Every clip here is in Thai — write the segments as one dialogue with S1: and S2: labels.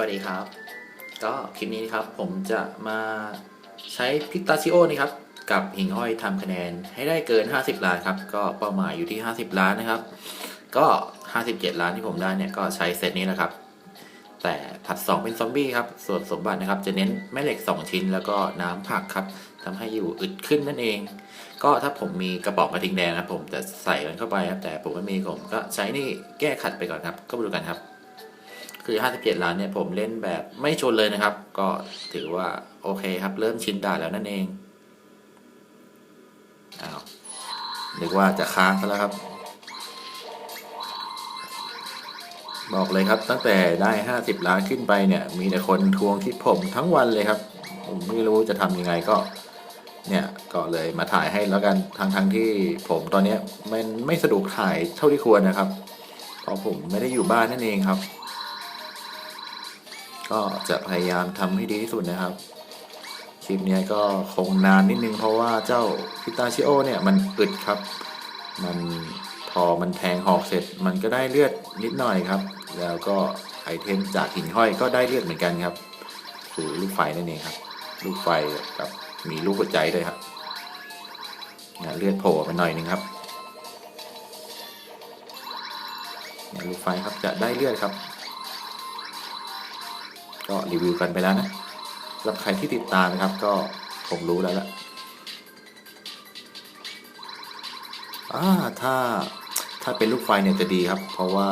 S1: สวัสดีครับ ก็คลิปนี้ครับผมจะมาใช้พิตาชิโอนี่ครับ กับหิ่งห้อยทำคะแนนให้ได้เกิน 50 ล้านครับ ก็เป้าหมายอยู่ที่ 50 ล้านนะครับ ก็ 57 ล้านที่ผมได้เนี่ยก็ใช้เซตนี้แหละครับ แต่ผัด 2 เป็นซอมบี้ครับ ส่วนสมบัตินะครับจะเน้นแม่เหล็ก 2 ชิ้น แล้วก็น้ำผักครับทำให้อยู่อึดขึ้นนั่นเอง ก็ถ้าผมมีกระบอกกระทิงแดงครับผมจะใส่มันเข้าไปครับแต่ผมไม่มีผมก็ใช้นี่แก้ขัดไปก่อนครับ ก็มาดูกันครับ คือ 57 ล้านเนี่ยผมเล่นแบบไม่ชนเลยนะครับ ก็ถือว่าโอเคครับ เริ่มชินด่านแล้วนั่นเองอ้าวนึกว่าจะค้างซะแล้วครับ บอกเลยครับตั้งแต่ได้ 50 ล้านขึ้นไปเนี่ย มีแต่คนทวงคลิปผมทั้งวันเลยครับ ผมไม่รู้จะทำยังไงก็ เนี่ยก็เลยมาถ่ายให้แล้วกันทั้งทั้งที่ผมตอนนี้มันไม่สะดวกถ่ายเท่าที่ควรนะครับ เพราะผมไม่ได้อยู่บ้านนั่นเองครับ ก็จะพยายามทำให้ดีที่สุดนะครับ คลิปนี้ก็คงนานนิดนึงเพราะว่าเจ้าพิตาชิโอเนี่ยมันอึดครับ มันพอมันแทงหอกเสร็จ มันก็ได้เลือดนิดหน่อยครับ แล้วก็ไอเทมจากหินห้อยก็ได้เลือดเหมือนกันครับ คือลูกไฟนั่นเองครับ ลูกไฟกับมีลูกหัวใจด้วยครับเนี่ยเลือดโผล่มาหน่อยนึงครับเนี่ยลูกไฟครับจะได้เลือดครับ ก็รีวิวกันไปแล้วนะสำหรับใครที่ติดตามนะครับ ก็คงรู้แล้วละอ่าถ้าถ้าเป็นลูกไฟเนี่ยจะดีครับ เพราะว่า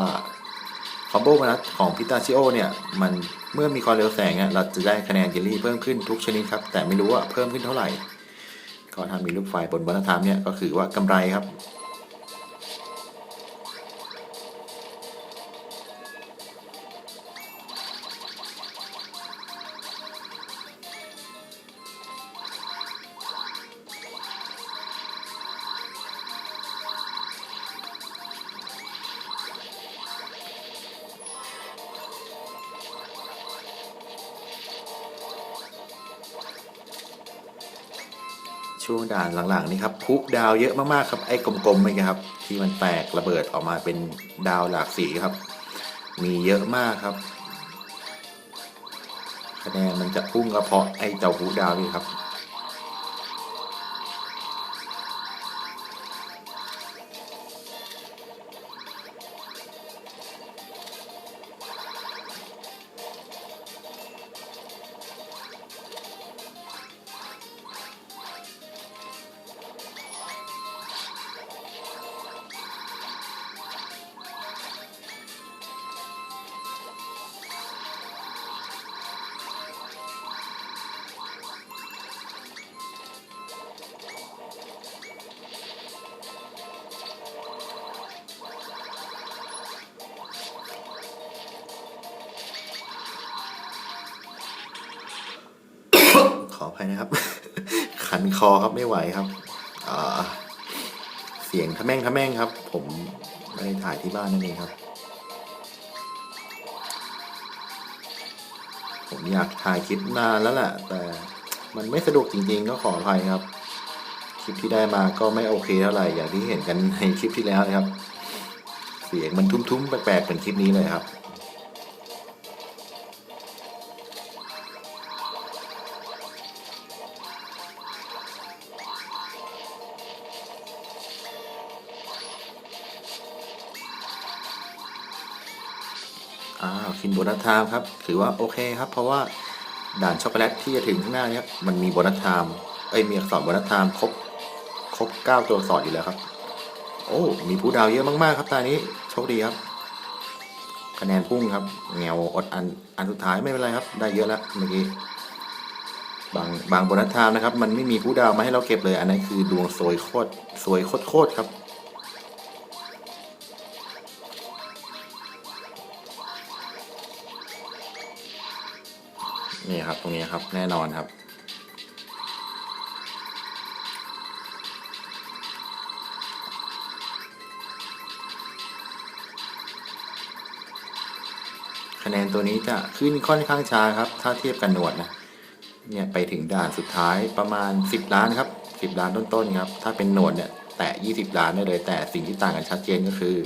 S1: คอมโบมนัสของพิตาชิโอเนี่ย มันเมื่อมีความเร็วแสงเนี่ยเราจะได้คะแนนเจลลี่เพิ่มขึ้นทุกชนิดครับ แต่ไม่รู้ว่าเพิ่มขึ้นเท่าไหร่ก็ถ้ามีลูกไฟบนบนธรรมเนี่ยก็คือว่ากำไรครับ ด่านหลังๆนี่ครับคุดาวเยอะมากๆครับไอ้กลมๆไปครับ ที่มันแตกระเบิดออกมาเป็นดาวหลากสีครับ มีเยอะมากครับ คะแนนมันจะพุ่งก็เพาะไอ้เจ้าพุดาวนี่ครับ นะครับ ขันคอครับไม่ไหวครับเสียงทะแม่งทะแม่งครับ ผมไม่ได้ถ่ายที่บ้านนั่นเองครับ ผมอยากถ่ายคลิปนานแล้วแหละแต่มันไม่สะดวกจริง ๆ ก็ขออภัยครับ คลิปที่ได้มาก็ไม่โอเคเท่าไหร่อย่างที่เห็นกันในคลิปที่แล้วนะครับ เสียงมันทุ้มๆแปลกๆเหมือนคลิปนี้เลยครับ อ่าฟินโบนัสไทม์ครับ ถือว่าโอเคครับ เพราะว่าด่านช็อกโกแลตที่จะถึงข้างหน้านี้ครับ มันมีโบนัสไทม์เอ้ยมีอักษรโบนัสไทม์ครบ ครบเก้าตัวอักษรอยู่แล้วครับ โอ้ มีผู้ดาวเยอะมากๆ ครับตอนนี้โชคดีครับ คะแนนพุ่งครับแงวอดอันอันสุดท้ายไม่เป็นไรครับ ได้เยอะแล้วเมื่อกี้บางบางโบนัสไทม์นะครับ มันไม่มีผู้ดาวมาให้เราเก็บเลย อันนั้นคือดวงซวยโคตรซวยโคตรครับ นี่ครับตรงนี้ครับแน่นอนครับคะแนนตัวนี้จะขึ้นค่อนข้างช้าครับ ถ้าเทียบกันหนวดนะ เนี่ยไปถึงด่านสุดท้ายประมาณ 10 ล้านครับ 10 ล้านต้นๆครับ ถ้าเป็นหนวดเนี่ยแตะ 20 ล้านได้เลย แต่สิ่งที่ต่างกันชัดเจนก็คือ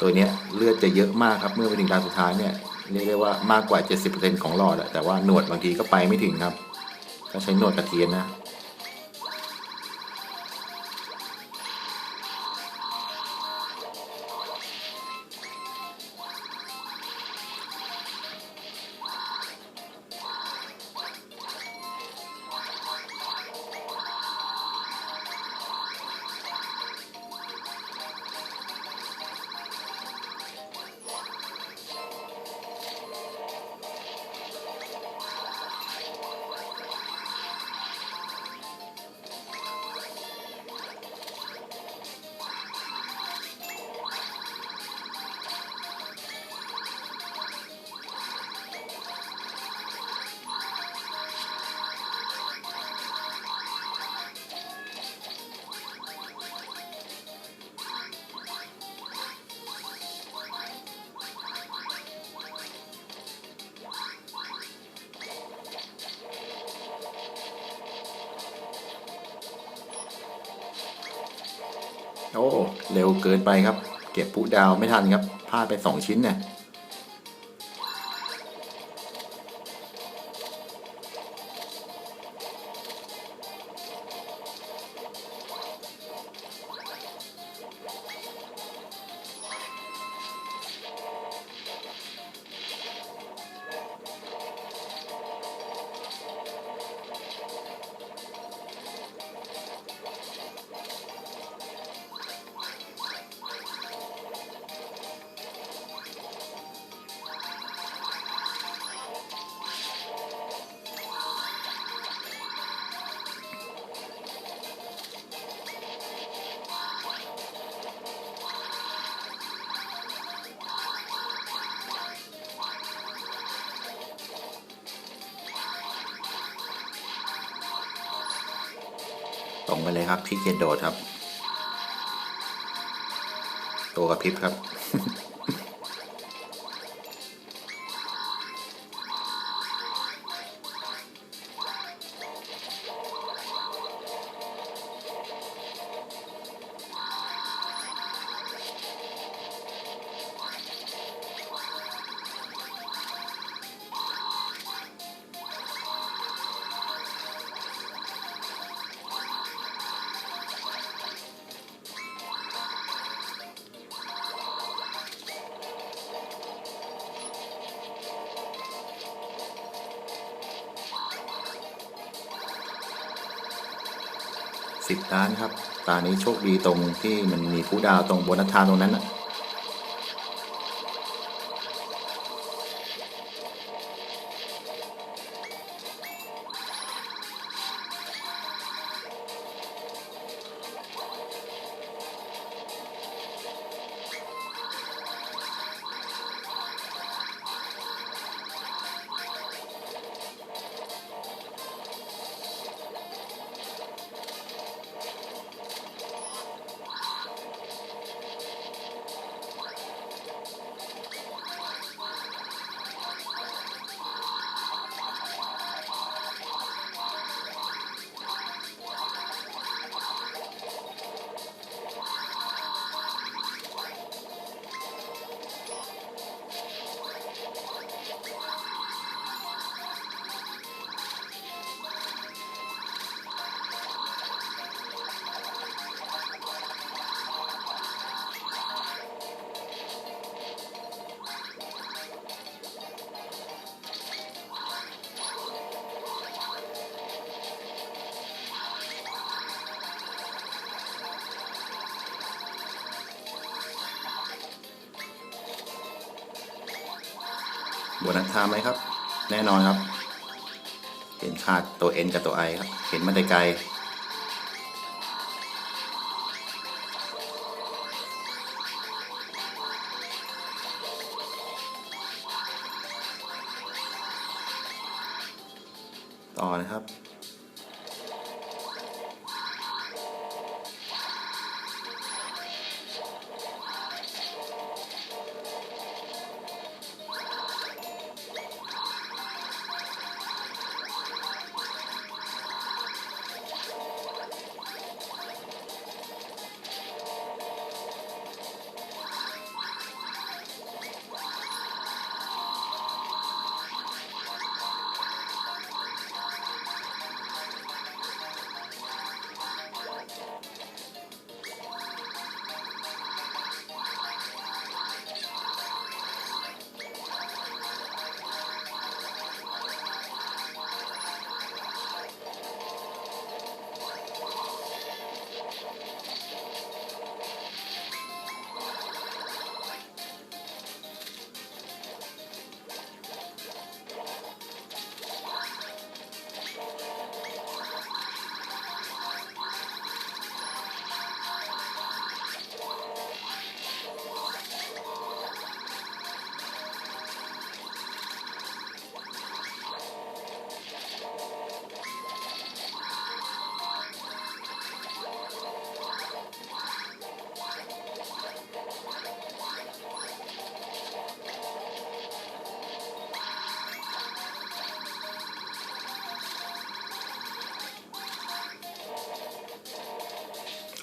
S1: ตัวเนี้ยเลือดจะเยอะมากครับ เมื่อไปถึงด่านสุดท้ายเนี่ย เรียกได้ว่ามากกว่า 70%ของหลอดอะแต่ว่าหนวดบางทีก็ไปไม่ถึงครับ ก็ใช้หนวดกระเทียนนะ เร็วเกินไปครับ เก็บผู้ดาวไม่ทันครับพลาดไปสองชิ้นเนี่ย งไปเลยครับพี่เกียจโดดครับ ตัวกระพริบครับ สิบล้านครับ ตานี้โชคดีตรงที่มันมีผู้ดาวตรงโบนัสทาตรงนั้นอะ โบนัสทามไหมครับ แน่นอนครับ เห็นขาดตัว N กับตัว I ครับ เห็นมาไกลต่อนะครับ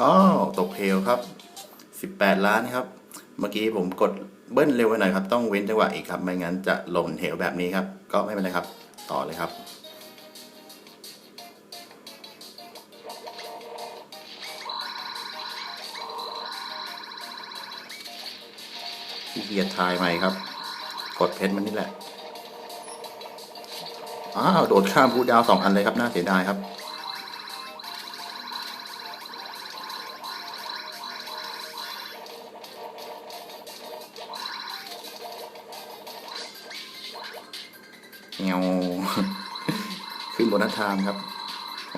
S2: อ๋อตกเพลครับ 18 ล้านครับ เมื่อกี้ผมกดเบิ้ลเร็วไปหน่อยครับ ต้องเว้นจังหวะอีกครับ ไม่งั้นจะหล่นเหวแบบนี้ครับ ก็ไม่เป็นไรครับ ต่อเลยครับขี้เกียจทายใหม่ครับ กดเพชรมันนี่แหละ อ้าว โดดข้ามภูดดาวสองอันเลยครับ น่าเสียดายครับาทางครับ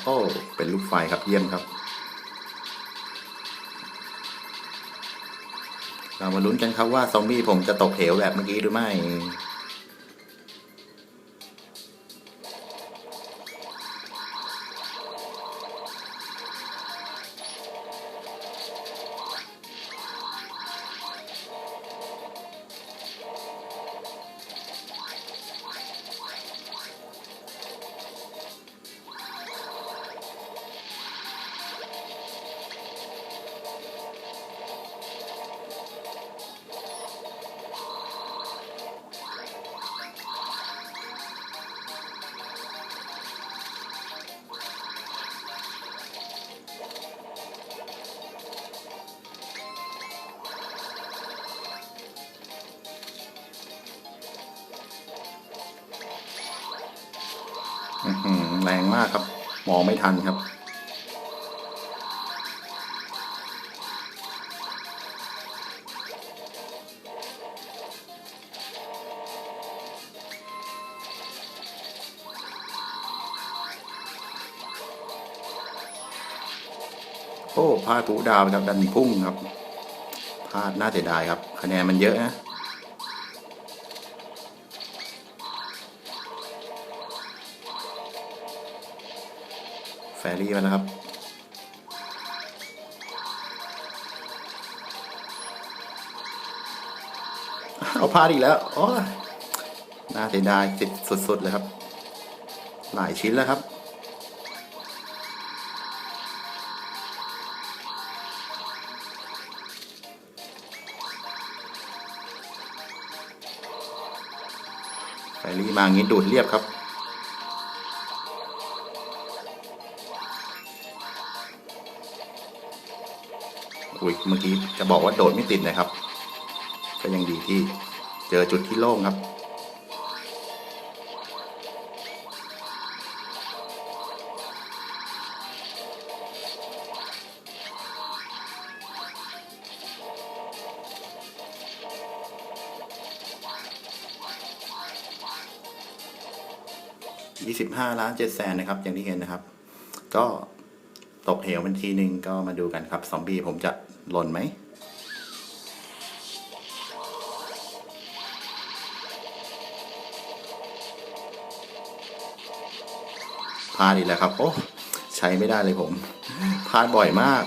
S2: โอ้เป็นลูกไฟครับเยี่ยมครับ เรามาลุ้นกันครับว่าซอมบี้ผมจะตกเหวแบบเมื่อกี้หรือไม่ แรงมากครับ มองไม่ทันครับโอ้พลาดปูดาวครับดันพุ่งครับพลาดน่าเสียดายครับ คะแนนมันเยอะนะ ฟรี่มาแล้วครับ เอาพลาดอีกแล้วโอ้ยน่าเสียดายติดสุดๆเลยครับ หลายชิ้นแล้วครับแฟรี่มางี้ดูดเรียบครับ อุ้ยเมื่อกี้จะบอกว่าโดดไม่ติดนะครับ ก็ยังดีที่เจอจุดที่โล่งครับยี่สิบห้าล้านเจ็ดแสนนะครับ อย่างที่เห็นนะครับ ก็ตกเหวเป็นทีหนึ่งก็มาดูกันครับซอมบี้ผมจะ หล่นไหม พลาดอีกแล้วครับ โอ้ ใช้ไม่ได้เลยผม พลาดบ่อยมาก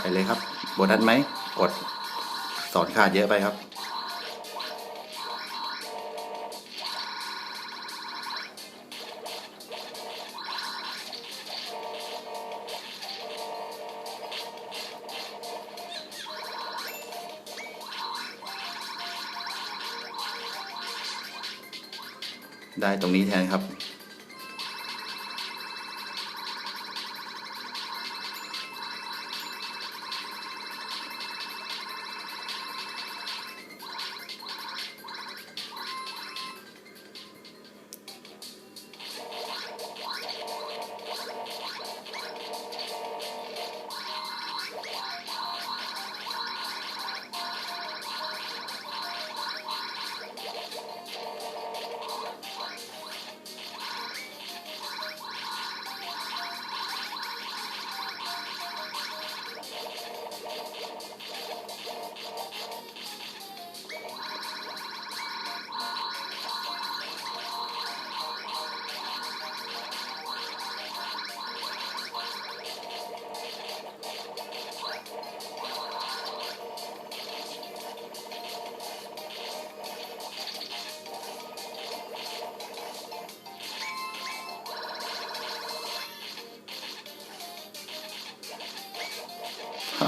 S2: ไปเลยครับโบนัสไหมกดสอนขาดเยอะไปครับ ได้ตรงนี้แทนครับ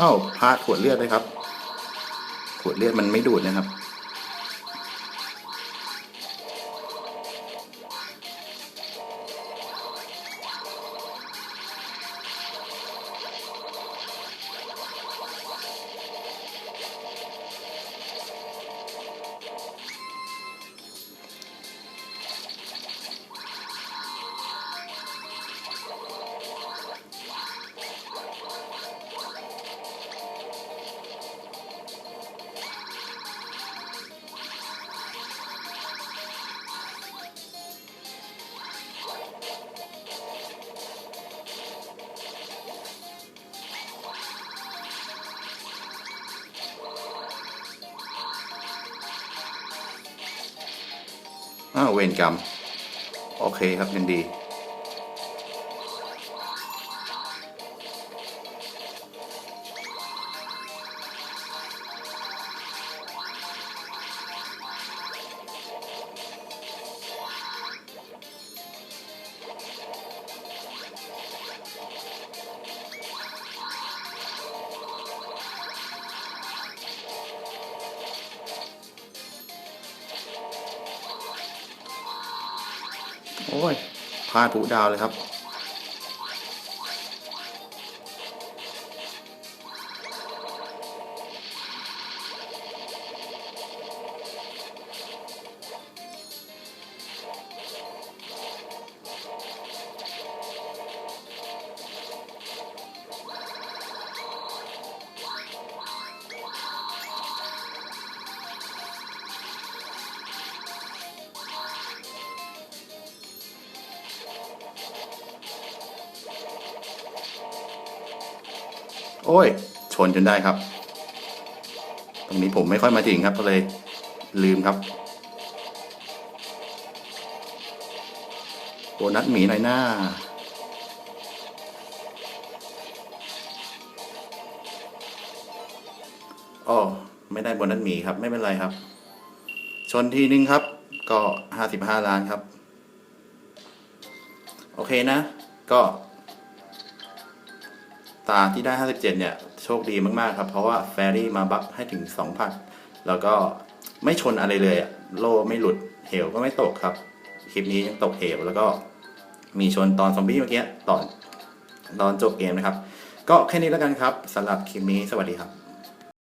S2: อ้าวพลาดขวดเลือดเลยครับขวดเลือดมันไม่ดูดนะครับ เวรกรรม โอเคครับยินดีาดผูดาวเลยครับ อ้ย ชนจนได้ครับ ตรงนี้ผมไม่ค่อยมาถึงครับก็เลยลืมครับโบนัสหมีหน่อยหน้าอ๋อไม่ได้โบนัสหมีครับ ไม่เป็นไรครับ ชนทีนึงครับ ก็ห้าสิบห้าล้านครับ โอเคนะ ก็ ตาที่ได้ 57 เนี่ย โชคดีมาก ๆ ครับ เพราะว่าแฟรี่มาบัฟให้ถึง 2 พันแล้วก็ไม่ชนอะไรเลย โล่ไม่หลุด เหวก็ไม่ตกครับ คลิปนี้ยังตกเหว แล้วก็มีชนตอนซอมบี้เมื่อกี้ตอนตอนจบเกมนะครับ ก็แค่นี้แล้วกันครับสำหรับคลิปนี้สวัสดีครับ